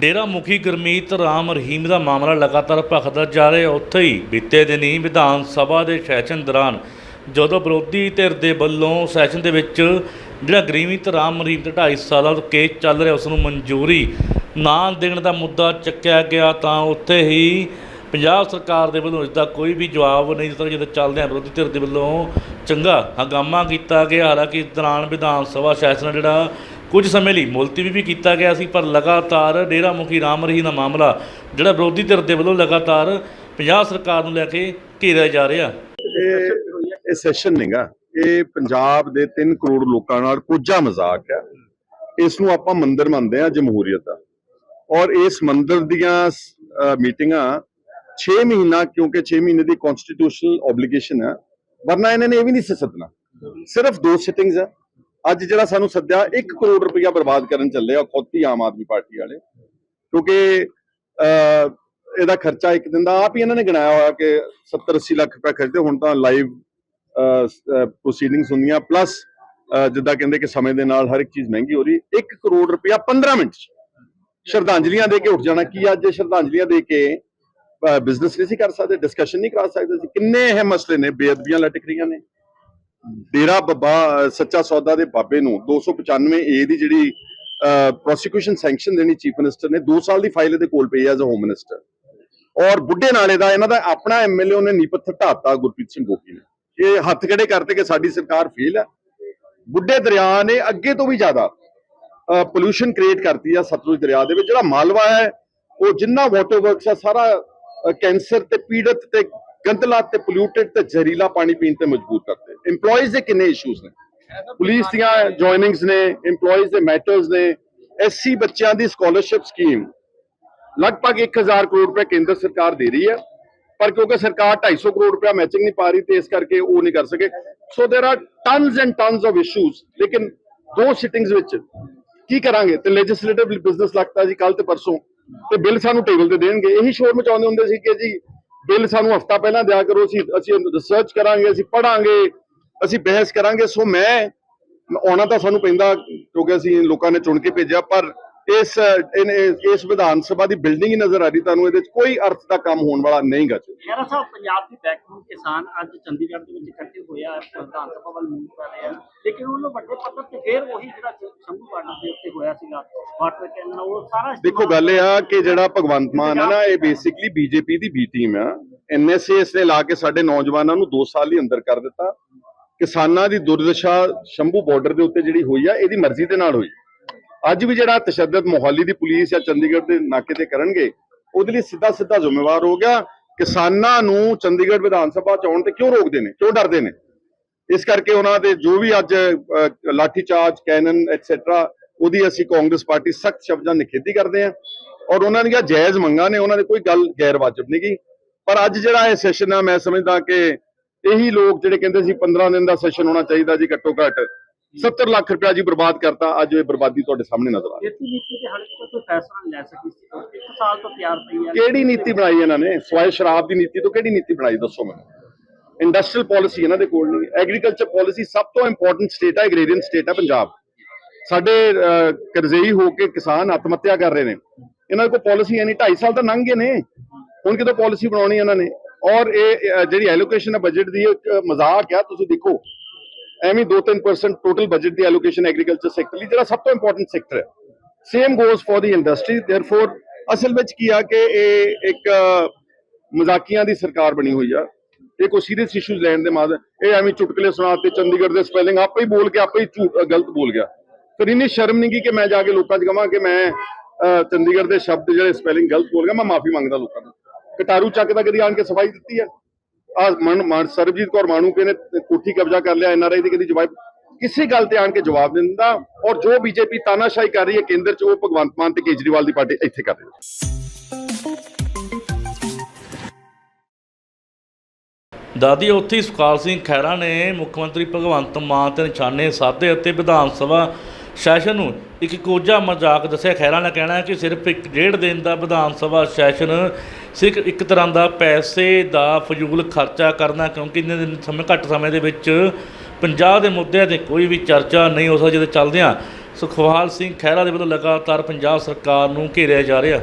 ਡੇਰਾ ਮੁਖੀ ਗੁਰਮੀਤ ਰਾਮ ਰਹੀਮ ਦਾ ਮਾਮਲਾ ਲਗਾਤਾਰ ਭਖਦਾ ਜਾ ਰਿਹਾ। ਉੱਥੇ ਹੀ ਬੀਤੇ ਦਿਨੀ ਵਿਧਾਨ ਸਭਾ ਦੇ ਸੈਸ਼ਨ ਦੌਰਾਨ ਜਦੋਂ ਵਿਰੋਧੀ ਧਿਰ ਦੇ ਵੱਲੋਂ ਸੈਸ਼ਨ ਦੇ ਵਿੱਚ ਜਿਹੜਾ ਗੁਰਮੀਤ ਰਾਮ ਰਹੀਮ ਦਾ 2.5 ਸਾਲਾਂ ਤੋਂ ਕੇਸ ਚੱਲ ਰਿਹਾ ਉਸ ਨੂੰ ਮਨਜ਼ੂਰੀ ਨਾ ਦੇਣ ਦਾ ਮੁੱਦਾ ਚੱਕਿਆ ਗਿਆ, ਤਾਂ ਉੱਥੇ ਹੀ ਪੰਜਾਬ ਸਰਕਾਰ ਦੇ ਵੱਲੋਂ ਇਸ ਦਾ ਕੋਈ ਵੀ ਜਵਾਬ ਨਹੀਂ ਦਿੱਤਾ ਜਦੋਂ ਚੱਲਦੇ ਆ ਵਿਰੋਧੀ ਧਿਰ ਦੇ ਵੱਲੋਂ ਚੰਗਾ ਹੰਗਾਮਾ ਕੀਤਾ ਗਿਆ। ਹਾਲਾਂਕਿ ਇਸ ਦੌਰਾਨ ਵਿਧਾਨ ਸਭਾ ਸੈਸ਼ਨ ਜਿਹੜਾ ਕੁਝ ਸਮੇਂ ਲਈ ਮੁਲਤਵੀ ਵੀ ਕੀਤਾ ਗਿਆ ਸੀ, ਪਰ ਲਗਾਤਾਰ ਡੇਰਾ ਮੁਖੀ ਰਾਮ ਰਹੀਮ ਦਾ ਮਾਮਲਾ, ਜਿਹੜਾ ਵਿਰੋਧੀ ਧਿਰ ਦੇ ਵੱਲੋਂ ਲਗਾਤਾਰ ਪੰਜਾਬ ਸਰਕਾਰ ਨੂੰ ਲੈ ਕੇ ਘੇਰਿਆ ਜਾ ਰਿਹਾ। ਇਹ ਸੈਸ਼ਨ ਨਹੀਂਗਾ ਇਹ ਪੰਜਾਬ ਦੇ 3 ਕਰੋੜ ਲੋਕਾਂ ਨਾਲ ਕੋਝਾ ਮਜ਼ਾਕ ਹੈ। ਇਸ ਨੂੰ ਆਪਾਂ ਮੰਦਰ ਮੰਨਦੇ ਆ ਜਮਹੂਰੀਅਤ ਦਾ। ਔਰ ਇਸ ਮੰਦਰ ਦੀਆਂ ਮੀਟਿੰਗਾਂ 6 ਮਹੀਨਾ, ਕਿਉਂਕਿ 6 ਮਹੀਨੇ ਦੀ ਕਨਸਟੀਟਿਊਸ਼ਨਲ ਆਬਲੀਗੇਸ਼ਨ ਹੈ, ਵਰਨਾ ਇਹਨਾਂ ਨੇ ਇਹ ਵੀ ਨਹੀਂ ਸੱਦਣਾ। ਸਿਰਫ ਦੋ ਸਿਟਿੰਗਸ ਹੈ। ਅੱਜ ਜਿਹੜਾ ਸਾਨੂੰ ਸੱਦਿਆ 1 ਕਰੋੜ ਰੁਪਇਆ ਬਰਬਾਦ ਕਰਨ ਚੱਲੇ ਆ ਖੁਦ ਹੀ ਆਮ ਆਦਮੀ ਪਾਰਟੀ ਵਾਲੇ। ਕਿਉਂਕਿ ਇਹਦਾ ਖਰਚਾ ਇੱਕ ਦਿਨ ਦਾ ਆਪ ਹੀ ਇਹਨਾਂ ਨੇ ਗਿਣਾਇਆ ਹੋਇਆ ਕਿ 70 80 ਲੱਖ ਰੁਪਏ ਖਰਚਦੇ, ਹੁਣ ਤਾਂ ਲਾਈਵ ਪ੍ਰੋਸੀਡਿੰਗਸ ਹੁੰਦੀਆਂ। ਪਲੱਸ ਜਿੱਦਾਂ ਕਹਿੰਦੇ ਕਿ ਸਮੇਂ ਦੇ ਨਾਲ ਹਰ ਇੱਕ ਚੀਜ਼ ਮਹਿੰਗੀ ਹੋ ਰਹੀ। 1 ਕਰੋੜ ਰੁਪਇਆ 15 ਮਿੰਟ 'ਚ ਸ਼ਰਧਾਂਜਲੀਆਂ ਦੇ ਕੇ ਉੱਠ ਜਾਣਾ। ਕੀ ਅੱਜ ਸ਼ਰਧਾਂਜਲੀਆਂ ਦੇ ਕੇ ਬਿਜ਼ਨਸ ਨਹੀਂ ਸੀ ਕਰ ਸਕਦੇ ਡਿਸਕਸ਼ਨ ਨਹੀਂ ਕਰਾ ਸਕਦੇ ਸੀ। ਕਿੰਨੇ ਇਹ ਮਸਲੇ ਨੇ, ਬੇਅਦਬੀਆਂ ਲਟਕ ਰਹੀਆਂ ਨੇ। ਡੇਰਾ ਬੱਬਾ ਸੱਚਾ ਸੌਦਾ ਦੇ ਬਾਬੇ ਨੂੰ 295 ਏ ਦੀ ਜਿਹੜੀ ਪ੍ਰੋਸੀਕਿਊਸ਼ਨ ਸੈਂਕਸ਼ਨ ਦੇਣੀ ਚੀਫ ਮਿਨਿਸਟਰ ਨੇ 2 ਸਾਲ ਦੀ ਫਾਈਲ ਇਹਦੇ ਕੋਲ ਪਈ ਹੈ ਐਜ਼ ਅ ਹੋਮ ਮਿਨਿਸਟਰ ਔਰ ਬੁੱਢੇ ਨਾਲੇ ਦਾ ਇਹਨਾਂ ਦਾ ਆਪਣਾ ਐਮਐਲਏ ਉਹਨੇ ਨੀਪਤ ਢਾਤਾ ਗੁਰਪ੍ਰੀਤ ਸਿੰਘ ਗੋਪੀ ਨੇ। ਇਹ ਹੱਥ ਖੜੇ ਕਰਤੇ ਕਿ ਸਾਡੀ ਸਰਕਾਰ ਫੇਲ ਹੈ। ਬੁੱਢੇ ਦਰਿਆ ਨੇ ਅੱਗੇ ਤੋਂ ਵੀ ਜ਼ਿਆਦਾ ਪੋਲੂਸ਼ਨ ਕ੍ਰੀਏਟ ਕਰਤੀ ਆ ਸਤਲੁਜ ਦਰਿਆ ਦੇ ਵਿੱਚ। ਜਿਹੜਾ ਮਾਲਵਾ ਹੈ, ਉਹ ਜਿੰਨਾ ਵਾਟਰ ਵਰਕਸ ਆ ਸਾਰਾ ਕੈਂਸਰ ਤੇ ਪੀੜਤ ਤੇ ਗੰਦਲਾ ਤੇ ਪੋਲਿਊਟਡ ਤੇ ਜ਼ਹਿਰੀਲਾ ਪਾਣੀ ਪੀਣ ਤੇ ਮਜਬੂਰ ਕਰਦੇ EMPLOYEES ਦੇ ਕਿੰਨੇ ਇਸ਼ੂਜ਼ ਨੇ ਪੁਲਿਸ ਦੀਆਂ ਜੁਆਇਨਿੰਗਸ ਨੇ EMPLOYEES ਦੇ ਮੈਟਰਸ ਨੇ ਐਸਸੀ ਬੱਚਿਆਂ ਦੀ ਸਕਾਲਰਸ਼ਿਪ ਸਕੀਮ ਲਗਭਗ 1000 ਕਰੋੜ ਰੁਪਏ ਕੇਂਦਰ ਸਰਕਾਰ ਦੇ ਰਹੀ ਹੈ ਪਰ ਕਿਉਂਕਿ ਸਰਕਾਰ 250 ਕਰੋੜ ਰੁਪਏ ਮੈਚਿੰਗ ਨਹੀਂ ਪਾ ਰਹੀ ਤੇ ਇਸ ਕਰਕੇ ਉਹ ਨਹੀਂ ਕਰ ਸਕੇ so there are tons and tons of issues ਲੇਕਿਨ ਦੋ ਸਿਟਿੰਗਸ ਵਿੱਚ ਕੀ ਕਰਾਂਗੇ ਤੇ ਲੈਜਿਸਲੇਟਿਵ ਬਿਜ਼ਨਸ ਲੱਗਦਾ ਜੀ ਕੱਲ ਤੇ ਪਰਸੋਂ ਤੇ ਬਿੱਲ ਸਾਨੂੰ ਟੇਬਲ ਤੇ ਦੇਣਗੇ ਇਹੀ ਸ਼ੋਰ ਮਚਾਉਂਦੇ ਹੁੰਦੇ ਸੀ ਕਿ ਜੀ ਬਿੱਲ ਸਾਨੂੰ ਹਫਤਾ ਪਹਿਲਾਂ ਦਿਆ ਕਰੋ, ਅਸੀਂ ਅਸੀਂ ਰਿਸਰਚ ਕਰਾਂਗੇ, ਅਸੀਂ ਪੜਾਂਗੇ ਅਸੀਂ ਬਹਿਸ ਕਰਾਂਗੇ। ਸੋ ਮੈਂ ਆਉਣਾ ਤਾਂ ਸਾਨੂੰ ਪੈਂਦਾ, ਕਿਉਂਕਿ ਅਸੀਂ ਲੋਕਾਂ ਨੇ ਚੁਣ ਕੇ ਭੇਜਿਆ, ਪਰ ਇਸ ਇਸ ਵਿਧਾਨ ਸਭਾ ਦੀ ਬਿਲਡਿੰਗ ਹੀ ਨਜ਼ਰ ਆ ਰਹੀ ਤੁਹਾਨੂੰ ਇਹਦੇ ਵਿੱਚ ਕੋਈ ਅਰਥ ਦਾ ਕੰਮ ਹੋਣ ਵਾਲਾ ਨਹੀਂ ਗਾ ਜੀ। ਖਹਿਰਾ ਸਾਹਿਬ ਪੰਜਾਬ ਦੀ ਬੈਕਬੋਨ ਕਿਸਾਨ ਅੱਜ ਚੰਡੀਗੜ੍ਹ ਦੇ ਵਿੱਚ ਇਕੱਠੇ ਹੋਇਆ ਵਿਧਾਨ ਸਭਾ ਵੱਲ ਮੂਵ ਕਰ ਰਹੇ ਆ। ਲੇਕਿਨ ਉਹਨੂੰ ਵੱਡੇ ਪੱਧਰ ਤੇ ਫੇਰ ਉਹੀ ਜਿਹੜਾ ਸ਼ੰਭੂ ਬਾਰਡਰ ਦੇ ਉੱਤੇ ਹੋਇਆ ਸੀਗਾ ਵਾਟਰ ਕੈਨਨ ਉਹ ਸਾਰਾ ਦੇਖੋ ਗੱਲ ਇਹ ਆ ਕਿ ਜਿਹੜਾ ਭਗਵੰਤ ਮਾਨ ਹੈ ਨਾ ਇਹ ਬੇਸਿਕਲੀ ਬੀਜੇਪੀ ਦੀ ਬੀ ਟੀਮ ਆ। ਐਨਐਸਏ ਇਸ ਨੇ ਲਾ ਕੇ ਸਾਡੇ ਨੌਜਵਾਨਾਂ ਨੂੰ 2 ਸਾਲ ਹੀ ਅੰਦਰ ਕਰ ਦਿੱਤਾ। ਕਿਸਾਨਾਂ ਦੀ ਦੁਰਦਸ਼ਾ ਸ਼ੰਭੂ ਬਾਰਡਰ ਦੇ ਉੱਤੇ ਜਿਹੜੀ ਹੋਈ ਆ ਇਹਦੀ ਮਰਜ਼ੀ ਦੇ ਨਾਲ ਹੋਈ। ਅੱਜ ਵੀ ਜਿਹੜਾ ਤਸ਼ੱਦਦ ਮੋਹਾਲੀ ਦੀ ਪੁਲਿਸ ਜਾਂ ਚੰਡੀਗੜ੍ਹ ਦੇ ਨਾਕੇ ਤੇ ਕਰਨਗੇ, ਉਹਦੇ ਲਈ ਸਿੱਧਾ ਸਿੱਧਾ ਜ਼ਿੰਮੇਵਾਰ ਹੋ ਗਿਆ। ਕਿਸਾਨਾਂ ਨੂੰ ਚੰਡੀਗੜ੍ਹ ਵਿਧਾਨ ਸਭਾ ਚ ਆਉਣ ਤੇ ਕਿਉਂ ਰੋਕਦੇ ਨੇ? ਕਿਉਂ ਡਰਦੇ ਨੇ? ਇਸ ਕਰਕੇ ਉਹਨਾਂ ਦੇ ਜੋ ਵੀ ਅੱਜ ਲਾਠੀ ਚਾਰਜ, ਕੈਨਨ ਐਟਸੈਟਰਾ ਉਹਦੀ ਅਸੀਂ ਕਾਂਗਰਸ ਪਾਰਟੀ ਸਖਤ ਸ਼ਬਦਾਂ ਨਿਖੇਧੀ ਕਰਦੇ ਹਾਂ। ਔਰ ਉਹਨਾਂ ਦੀਆਂ ਜਾਇਜ਼ ਮੰਗਾਂ ਨੇ, ਉਹਨਾਂ ਦੀ ਕੋਈ ਗੱਲ ਗੈਰ ਵਾਜਬ ਨਹੀਂ ਗੀ ਪਰ ਅੱਜ ਜਿਹੜਾ ਇਹ ਸੈਸ਼ਨ ਆ, ਮੈਂ ਸਮਝਦਾ ਕਿ ਇਹੀ ਲੋਕ ਜਿਹੜੇ ਕਹਿੰਦੇ ਸੀ 15 ਦਿਨ ਦਾ ਸੈਸ਼ਨ ਹੋਣਾ ਚਾਹੀਦਾ ਜੀ ਘੱਟੋ ਘੱਟ 70 ਲੱਖ ਰੁਪਇਆ ਜੀ ਬਰਬਾਦ ਕਰਤਾ। ਅੱਜ ਇਹ ਬਰਬਾਦੀ ਤੁਹਾਡੇ ਸਾਹਮਣੇ ਨਜ਼ਰ ਆ ਰਹੀ ਹੈ। ਖੇਤੀ ਨੀਤੀ ਦੇ ਹਲਕੇ ਤੋਂ ਕੋਈ ਫੈਸਲਾ ਨਹੀਂ ਲੈ ਸਕੀ ਸੀ। ਇੱਕ ਸਾਲ ਤੋਂ ਤਿਆਰ ਪਈ ਹੈ ਕਿਹੜੀ ਨੀਤੀ ਬਣਾਈ ਇਹਨਾਂ ਨੇ? ਸਵਾਇ ਸ਼ਰਾਬ ਦੀ ਨੀਤੀ ਤੋਂ ਕਿਹੜੀ ਨੀਤੀ ਬਣਾਈ? ਦੱਸੋ ਮੈਨੂੰ। ਇੰਡਸਟਰੀਅਲ ਪਾਲਿਸੀ ਇਹਨਾਂ ਦੇ ਕੋਲ ਨਹੀਂ ਐਗਰੀਕਲਚਰ ਪਾਲਿਸੀ ਸਭ ਤੋਂ ਇੰਪੋਰਟੈਂਟ ਸਟੇਟ ਹੈ ਐਗਰੀਰੀਅਨ ਸਟੇਟ ਹੈ ਪੰਜਾਬ। ਸਾਡੇ ਕਰਜ਼ਈ ਹੋ ਕੇ ਕਿਸਾਨ ਆਤਮਹੱਤਿਆ ਕਰ ਰਹੇ ਨੇ। ਇਹਨਾਂ ਕੋਲ ਪਾਲਿਸੀ ਹੈ ਨਹੀਂ। 2.5 ਸਾਲ ਤਾਂ ਲੰਘ ਗਏ ਨੇ। ਹੁਣ ਕਿਦੋਂ ਪਾਲਿਸੀ ਬਣਾਉਣੀ ਇਹਨਾਂ ਨੇ? ਔਰ ਇਹ ਜਿਹੜੀ ਐਲੋਕੇਸ਼ਨ ਹੈ ਬਜਟ ਦੀ ਇਹ ਇੱਕ ਮਜ਼ਾਕ ਆ। ਤੁਸੀਂ ਦੇਖੋ ਐਵੇਂ 2-3% ਟੋਟਲ ਬਜਟ ਦੀ ਐਲੋਕੇਸ਼ਨ ਐਗਰੀਕਲਚਰ ਸੈਕਟਰ ਲਈ, ਜਿਹੜਾ ਸਭ ਤੋਂ ਇੰਪੋਰਟੈਂਟ ਸੈਕਟਰ ਹੈ। Same goes for the industry therefore ਅਸਲ ਵਿੱਚ ਕੀ ਆ ਕਿ ਇਹ ਇੱਕ ਮਜ਼ਾਕੀਆਂ ਦੀ ਸਰਕਾਰ ਬਣੀ ਹੋਈ ਆ। ਇਹ ਕੋਈ ਸੀਰੀਅਸ ਇਸ਼ੂਜ਼ ਲੈਣ ਦੇ ਮਾਦ ਇਹ ਐਵੇਂ ਚੁਟਕਲੇ ਸੁਣਾ ਤੇ ਚੰਡੀਗੜ੍ਹ ਦੇ ਸਪੈਲਿੰਗ ਆਪੇ ਹੀ ਬੋਲ ਕੇ, ਆਪੇ ਹੀ ਝੂਠ ਗਲਤ ਬੋਲ ਗਿਆ। ਫਿਰ ਇਹਨੇ ਸ਼ਰਮ ਨਹੀਂ ਕੀ ਕਿ ਮੈਂ ਜਾ ਕੇ ਲੋਕਾਂ 'ਚ ਕਹਾਂ ਕਿ ਮੈਂ ਚੰਡੀਗੜ੍ਹ ਦੇ ਸ਼ਬਦ ਜਿਹੜੇ ਸਪੈਲਿੰਗ ਗਲਤ ਬੋਲ ਗਿਆ, ਮੈਂ ਮਾਫੀ ਮੰਗਦਾ ਲੋਕਾਂ ਤੋਂ ਕਟਾਰੂ ਚੱਕ ਕਦੀ ਆਣ ਕੇ ਸਫ਼ਾਈ ਦਿੱਤੀ ਹੈ ਆ ਮਨ ਸਰਬਜੀਤ ਕੌਰ ਮਾਣੂਕੇ ਨੇ ਕੋਠੀ ਕਬਜ਼ਾ ਕਰ ਲਿਆ ਐਨਆਰਆਈ ਦੀ ਕਦੀ ਜਵਾਬ ਕਿਸੇ ਗੱਲ ਤੇ ਆਣ ਕੇ ਜਵਾਬ ਨਹੀਂ ਦਿੰਦਾ ਔਰ ਜੋ ਬੀਜੇਪੀ ਤਾਨਾਸ਼ਾਹੀ ਕਰ ਰਹੀ ਹੈ ਕੇਂਦਰ 'ਚ, ਉਹ ਭਗਵੰਤ ਮਾਨ ਤੇ ਕੇਜਰੀਵਾਲ ਦੀ ਪਾਰਟੀ ਇੱਥੇ ਕਰ ਰਹੀ ਹੈ। ਦਾਦੀ, ਉੱਥੇ ਸੁਖਾਲ ਸਿੰਘ ਖਹਿਰਾ ਨੇ ਮੁੱਖ ਮੰਤਰੀ ਭਗਵੰਤ ਮਾਨ ਤੇ ਨਿਸ਼ਾਨੇ ਸਾਧੇ ਅਤੇ ਵਿਧਾਨ ਸਭਾ ਸੈਸ਼ਨ ਨੂੰ ਇੱਕ ਕੋਝਾ ਮਜ਼ਾਕ ਦੱਸਿਆ। ਖਹਿਰਾ ਨੇ ਕਹਿਣਾ ਕਿ ਸਿਰਫ ਇੱਕ ਡੇਢ ਦਿਨ ਦਾ ਵਿਧਾਨ ਸਭਾ ਸੈਸ਼ਨ ਸਿਰਫ ਇੱਕ ਤਰ੍ਹਾਂ ਦਾ ਪੈਸੇ ਦਾ ਫਜ਼ੂਲ ਖਰਚਾ ਕਰਨਾ ਕਿਉਂਕਿ ਇੰਨੇ ਦਿਨ ਸਮੇਂ ਘੱਟ ਸਮੇਂ ਦੇ ਵਿੱਚ ਪੰਜਾਬ ਦੇ ਮੁੱਦਿਆਂ ਤੇ ਕੋਈ ਵੀ ਚਰਚਾ ਨਹੀਂ ਹੋ ਸਕਦੀ, ਜਿਹਦੇ ਚੱਲਦਿਆਂ ਸੁਖਵਾਲ ਸਿੰਘ ਖਹਿਰਾ ਦੇ ਵੱਲੋਂ ਲਗਾਤਾਰ ਪੰਜਾਬ ਸਰਕਾਰ ਨੂੰ ਘੇਰਿਆ ਜਾ ਰਿਹਾ।